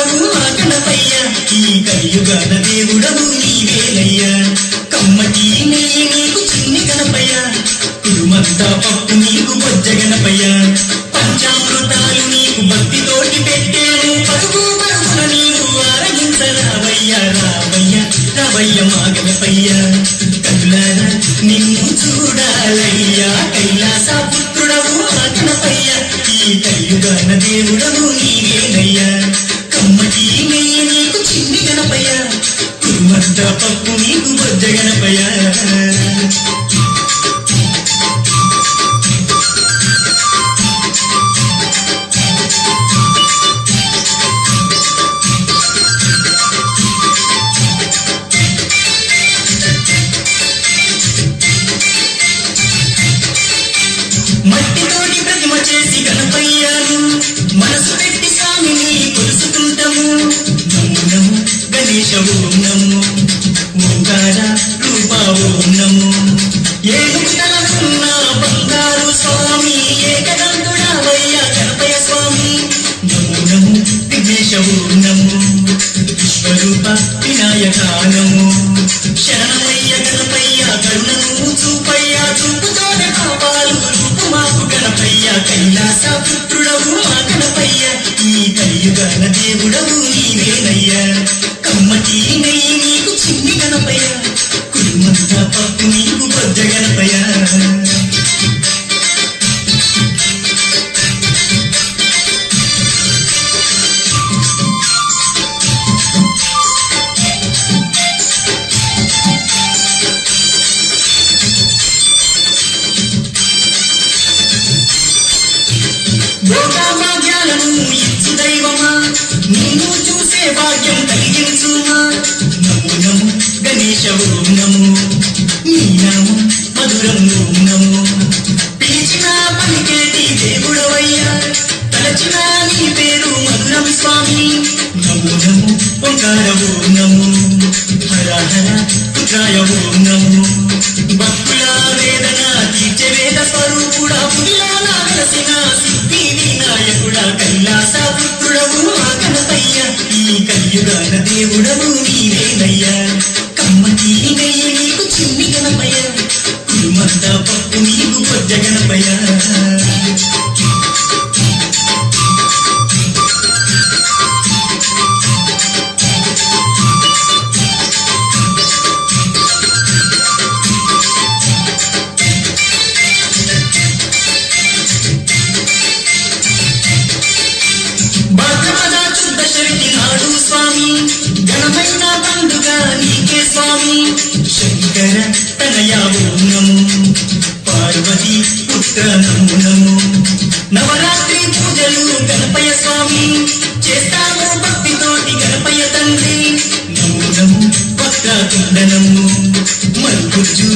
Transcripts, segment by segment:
కైలాస పుత్రుడవు మా గణపయ్య ఈ కలియుగాన దేవుడవు నీవేనయ్యా. కమ్మటి నెయ్యి నీకు చిన్ని గణపయ్య కురుమంతా పప్పు నీకు బొజ్జ గణపయ్య. పంచామృతాలు నీకు భక్తి తోటి పెట్టాను పరుగు పరుగున నీవు ఆరగించరావయ్య రావయ్య రావయ్య మా గణపయ్య కళ్ళారా నిన్ను చూడాలయ్యా కైలాస పుత్రుడవు మా గణపయ్య ఈ కలియుగాన దేవుడవు కురుమంత పప్పు నీకు బొజ్జ గణపయ్య మట్టితోటి ప్రతిమ చేసి గణపయ్యాను మనసు పెట్టి స్వామిని కొలుసుకుంటాము. నమో కలియుగాన దేవుడవు నీవేనయ్యా కమ్మటి నెయ్యి నీకు చిన్ని గణపయ్య కుటుంబంత పప్పు చూసే భాగ్యం కలిగించు నమో నమో గణేశ ఓం నమో నీ నామం మధురం ఓం నమో పిలిచిన పలికేటి దేవుడవయ్యా? తలచిన నీ పేరు మధురం స్వామి. నమో నమో ఓంకార ఓం నమో హర హర పుత్రాయ ఓం శంకర తనయ ఓం పార్వతి పుత్ర నమో నమో నవరాత్రి పూజలు గణపయ స్వామి చేస్తాము భక్తితోటి గణపయ తండ్రి. నమో నమో వక్రతుండ నమో మల్గుజ్జు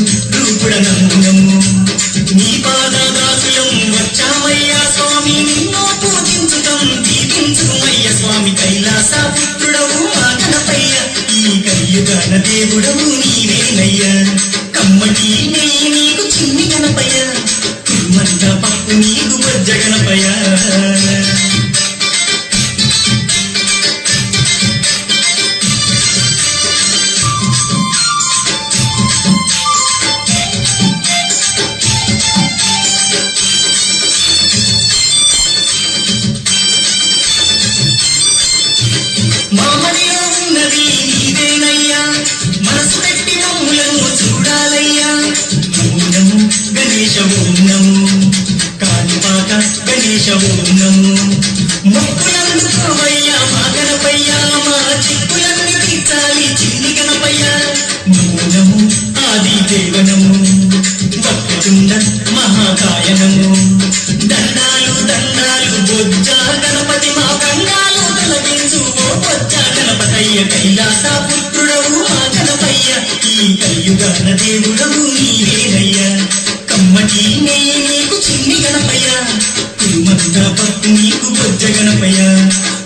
నీకు చిన్ని గణపయ్య. కుమ్మంత పప్పు నీకు బొజ్జ గణపయ్య గణేశ ఓం నమో మొక్కులందుకోవయ్యా మా గణపయ్యా మా చిక్కులన్నీ తీర్చాలి చిన్ని గణపయ్యా మూలము ఆది దేవనము భక్తుండ మహాకాయ దండాలు దండాలు బొజ్జా గణపతి మా కండాలు తొలగించు ఓ బొజ్జా గణపతయ్య కైలాస పుత్రుడవు మా గణపయ్య ఈ కలియుగాన దేవుడవు నీవేనయ్యా. కురుమంత పప్పు నీకు బొజ్జ గణపయ్య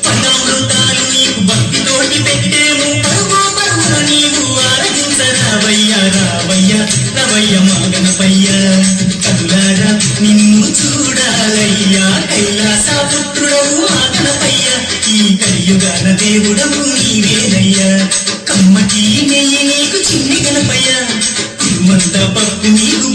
పదామృతాలు నీకు భక్తితోటి పెట్టేము. పరుగు పరుగున నీవు ఆరగించరావయ్య రావయ్య రవయ్య మా గణపయ్య కదులారా నిన్ను చూడాలయ్యా కైలాస పుత్రుడవు మా గణపయ్య ఈ కలి దేవుడము నీవేనయ్యా. కమ్మటి నెయ్యి నీకు చిన్ని గణపయ్య. కురుమంత పప్పు నీకు